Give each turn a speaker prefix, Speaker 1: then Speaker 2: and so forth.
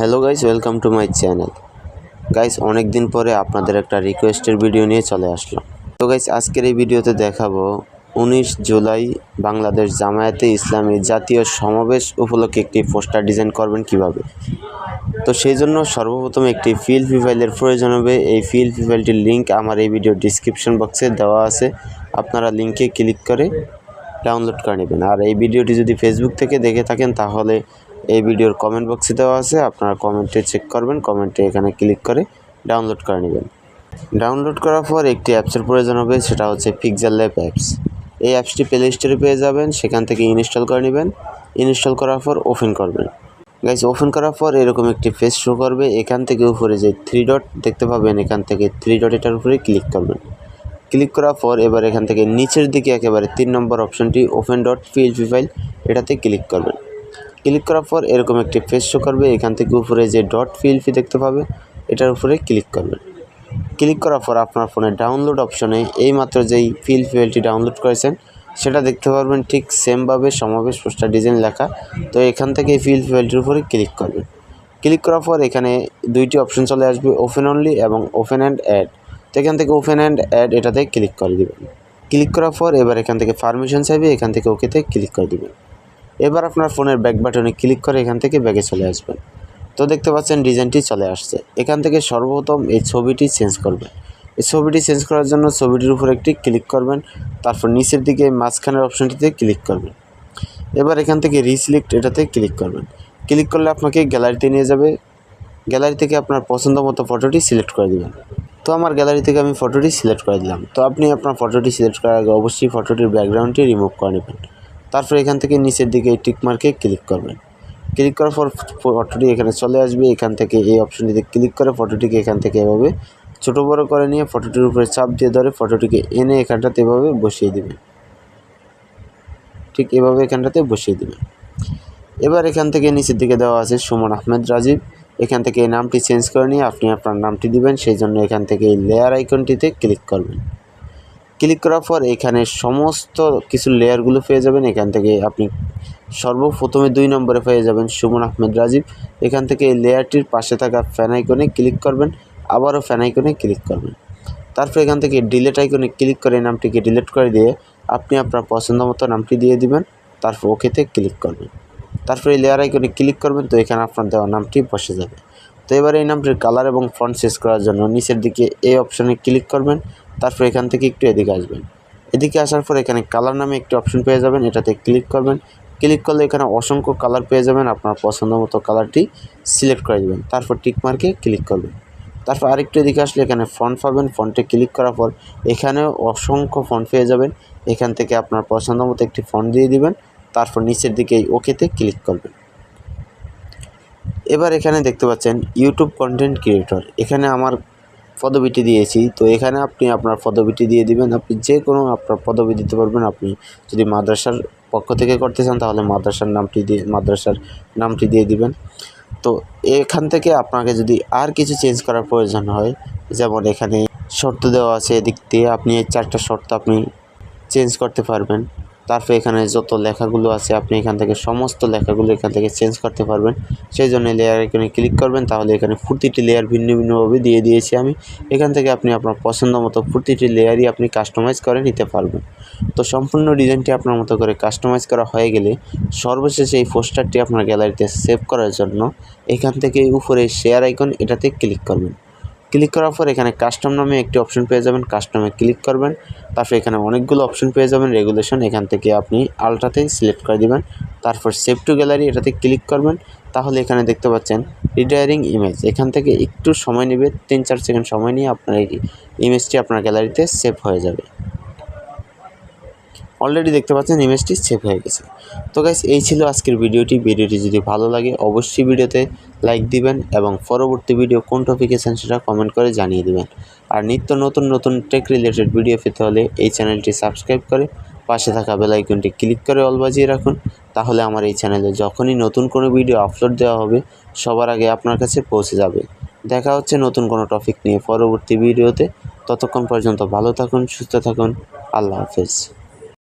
Speaker 1: Hello guys welcome to my channel guys অনেক দিন পরে আপনাদের একটা রিকোয়েস্টের ভিডিও নিয়ে চলে আসলাম। তো গাইস আজকের এই ভিডিওতে দেখাবো উনিশ জুলাই বাংলাদেশ জামায়াতে ইসলামী জাতীয় সমাবেশ উপলক্ষে একটি পোস্টার ডিজাইন করবেন কীভাবে। তো সেই জন্য সর্বপ্রথম একটি ফিল ফাইলের প্রয়োজন হবে। এই ফিল ফাইলটির লিঙ্ক আমার এই ভিডিও ডিসক্রিপশন বক্সে দেওয়া আছে। আপনারা লিঙ্কে ক্লিক করে ডাউনলোড করে নেবেন। আর এই ভিডিওটি যদি ফেসবুক থেকে দেখে থাকেন, তাহলে এই ভিডিওর কমেন্ট বক্সে দেওয়া আছে, আপনারা কমেন্টে চেক করবেন কমেন্টে এখানে ক্লিক করে ডাউনলোড করে নেবেন। ডাউনলোড করার পর একটি অ্যাপসের প্রয়োজন হবে, সেটা হচ্ছে পিকজার ল্যাব অ্যাপস এই অ্যাপসটি প্লে স্টোরে পেয়ে যাবেন, সেখান থেকে ইনস্টল করে নেবেন। ইনস্টল করার পর ওপেন করবেন। গাইজ ওপেন করার পর এরকম একটি ফেস শো করবে, এখান থেকে উপরে যে থ্রি ডট দেখতে পাবেন, এখান থেকে থ্রি ডট এটার উপরে ক্লিক করবেন। ক্লিক করার পর এবার এখান থেকে নিচের দিকে একেবারে তিন নম্বর অপশনটি ওপেন ডট পিএইচপি ফাইল এটাতে ক্লিক করবেন। ক্লিক করার পর এরকম একটি ফেস শো করবে। এখান থেকে উপরে যে ডট পিএলপি দেখতে পাবে, এটার উপরে ক্লিক করবেন ক্লিক করার পর আপনার ফোনে ডাউনলোড অপশনে এইমাত্র যেই ফিল ফাইলটি ডাউনলোড করেছেন, সেটা দেখতে পারবেন ঠিক সেমভাবে সমাবেশ পোস্টার ডিজাইন লেখা। তো এখান থেকে এই ফিল ফাইলটির উপরে ক্লিক করবেন। ক্লিক করার পর এখানে দুইটি অপশন চলে আসবে ওপেন অনলি এবং ওপেন অ্যান্ড অ্যাড তো এখান থেকে ওপেন অ্যান্ড অ্যাড এটাতে ক্লিক করে দেবেন। ক্লিক করার পর এবার এখান থেকে পারমিশন চাইবে, এখান থেকে ওকেতে ক্লিক করে দেবেন। এবার আপনার ফোনের ব্যাক বাটনে ক্লিক করে এখান থেকে ব্যাগে চলে আসবেন। তো দেখতে পাচ্ছেন ডিজাইনটি চলে আসছে। এখান থেকে সর্বপ্রথম এই ছবিটি চেঞ্জ করবেন। এই ছবিটি চেঞ্জ করার জন্য ছবিটির উপর একটি ক্লিক করবেন। তারপর নিচের দিকে মাঝখানের অপশনটিতে ক্লিক করবেন। এবার এখান থেকে রিসিলেক্ট এটাতে ক্লিক করবেন। ক্লিক করলে আপনাকে গ্যালারিতে নিয়ে যাবে। গ্যালারি থেকে আপনার পছন্দ মতো ফটোটি সিলেক্ট করে দেবেন। তো আমার গ্যালারি থেকে আমি ফটোটি সিলেক্ট করে দিলাম। তো আপনি আপনার ফটোটি সিলেক্ট করার আগে অবশ্যই ফটোটির ব্যাকগ্রাউন্ডটি রিমুভ করে নেবেন। তারপর এখান থেকে নিচের দিকে এই টিক মার্কে ক্লিক করবেন। ক্লিক করার পর ফটোটি এখানে চলে আসবে, এখান থেকে এই অপশনটিতে ক্লিক করে ফটোটিকে এখান থেকে এভাবে ছোটো বড়ো করে নিয়ে ফটোটির উপরে চাপ দিয়ে ধরে ফটোটিকে এনে এখানটাতে এভাবে বসিয়ে দেবেন। ঠিক এভাবে এখানটাতে বসিয়ে দেবেন। এবার এখান থেকে নিচের দিকে দেওয়া আছে সুমন আহমেদ রাজীব। এখান থেকে এই নামটি চেঞ্জ করে নিয়ে আপনি আপনার নামটি দিবেন, সেই জন্য এখান থেকে এই লেয়ার আইকনটিতে ক্লিক করবেন। ক্লিক করার পর এখানে সমস্ত কিছু লেয়ারগুলো পেয়ে যাবেন। এখান থেকে আপনি সর্বপ্রথমে দুই নম্বরে পেয়ে যাবেন সুমন আহমেদ রাজীব। এখান থেকে এই লেয়ারটির পাশে থাকা ফ্যান আইকনে ক্লিক করবেন, আবারও ফ্যান আইকনে ক্লিক করবেন। তারপর এখান থেকে ডিলেট আইকনে ক্লিক করে নামটিকে ডিলিট করে দিয়ে আপনি আপনার পছন্দ মতো নামটি দিয়ে দিবেন, তারপর ওকেতে ক্লিক করবেন। তারপর এই লেয়ার আইকনে ক্লিক করবেন, তো এখানে আপনার দেওয়া নামটি বসে যাবে। তো এবার এই নামটির কালার এবং ফন্ট শেষ করার জন্য নিচের দিকে এই অপশনে ক্লিক করবেন, তারপর এখান থেকে একটু এদিকে আসবেন। এদিকে আসার পর এখানে কালার নামে একটি অপশন পেয়ে যাবেন, এটাতে ক্লিক করবেন। ক্লিক করলে এখানে অসংখ্য কালার পেয়ে যাবেন, আপনার পছন্দ মতো কালারটি সিলেক্ট করে দেবেন। তারপর টিক মার্কে ক্লিক করবেন। তারপর আরেকটু এদিকে আসলে এখানে ফন্ট পাবেন ফন্টে ক্লিক করার পর এখানেও অসংখ্য ফন্ট পেয়ে যাবেন। এখান থেকে আপনার পছন্দ মতো একটি ফন্ট দিয়ে দিবেন, তারপর নিচের দিকে এই ওকেতে ক্লিক করবেন। এবার এখানে দেখতে পাচ্ছেন ইউটিউব কন্টেন্ট ক্রিয়েটর এখানে আমার পদবিটি দিয়েছি। তো এখানে আপনি আপনার পদবিটি দিয়ে দিবেন। আপনি যে কোনো আপনার পদবি দিতে পারবেন। আপনি যদি মাদ্রাসার পক্ষ থেকে করতে চান, তাহলে মাদ্রাসার নামটি দিয়ে, মাদ্রাসার নামটি দিয়ে দিবেন। তো এখান থেকে আপনাকে যদি আর কিছু চেঞ্জ করার প্রয়োজন হয়, যেমন এখানে শর্ত দেওয়া আছে এদিক দিয়ে আপনি এই চারটা শর্ত আপনি চেঞ্জ করতে পারবেন। তারপর এখানে যত লেখাগুলো আছে, আপনি এখান থেকে সমস্ত লেখাগুলো এখান থেকে চেঞ্জ করতে পারবেন। সেই জন্য লেয়ার এখানে ক্লিক করবেন, তাহলে এখানে প্রতিটি লেয়ার ভিন্ন ভিন্নভাবে দিয়ে দিয়েছি আমি। এখান থেকে আপনি আপনার পছন্দ মতো প্রতিটি লেয়ারই আপনি কাস্টমাইজ করে নিতে পারবেন। তো সম্পূর্ণ ডিজাইনটি আপনার মতো করে কাস্টমাইজ করা হয়ে গেলে সর্বশেষে এই পোস্টারটি আপনার গ্যালারিতে সেভ করার জন্য এখান থেকে উপরে শেয়ার আইকন এটাতে ক্লিক করবেন। ক্লিক করার পর এখানে কাস্টম নামে একটি অপশন পেয়ে যাবেন কাস্টমে ক্লিক করবেন। তারপর এখানে অনেকগুলো অপশন পেয়ে যাবেন। রেগুলেশন এখান থেকে আপনি আলট্রাতে সিলেক্ট করে দিবেন। তারপর সেভ টু গ্যালারি এটাতে ক্লিক করবেন। তাহলে এখানে দেখতে পাচ্ছেন রিডায়ারিং ইমেজ এখান থেকে একটু সময় নেবে, তিন চার সেকেন্ড সময় নিয়ে আপনার এই ইমেজটি আপনার গ্যালারিতে সেভ হয়ে যাবে। অলরেডি দেখতে পাচ্ছেন ইমেজটি সেভ হয়ে গেছে। তো গাইস এই ছিল আজকের ভিডিওটি। ভিডিওটি যদি ভালো লাগে, অবশ্যই ভিডিওতে লাইক দিবেন এবং পরবর্তী ভিডিও কোন টপিকে সেটা কমেন্ট করে জানিয়ে দিবেন। আর নিত্য নতুন নতুন টেক রিলেটেড ভিডিও পেতে হলে এই চ্যানেলটি সাবস্ক্রাইব করে পাশে থাকা বেল আইকনটি ক্লিক করে অল বাজিয়ে রাখুন। তাহলে আমার এই চ্যানেলে যখনই নতুন কোনো ভিডিও আপলোড দেওয়া হবে, সবার আগে আপনার কাছে পৌঁছে যাবে। দেখা হচ্ছে নতুন কোনো টপিক নিয়ে পরবর্তী ভিডিওতে ততক্ষণ পর্যন্ত ভালো থাকুন, সুস্থ থাকুন। আল্লাহ হাফেজ।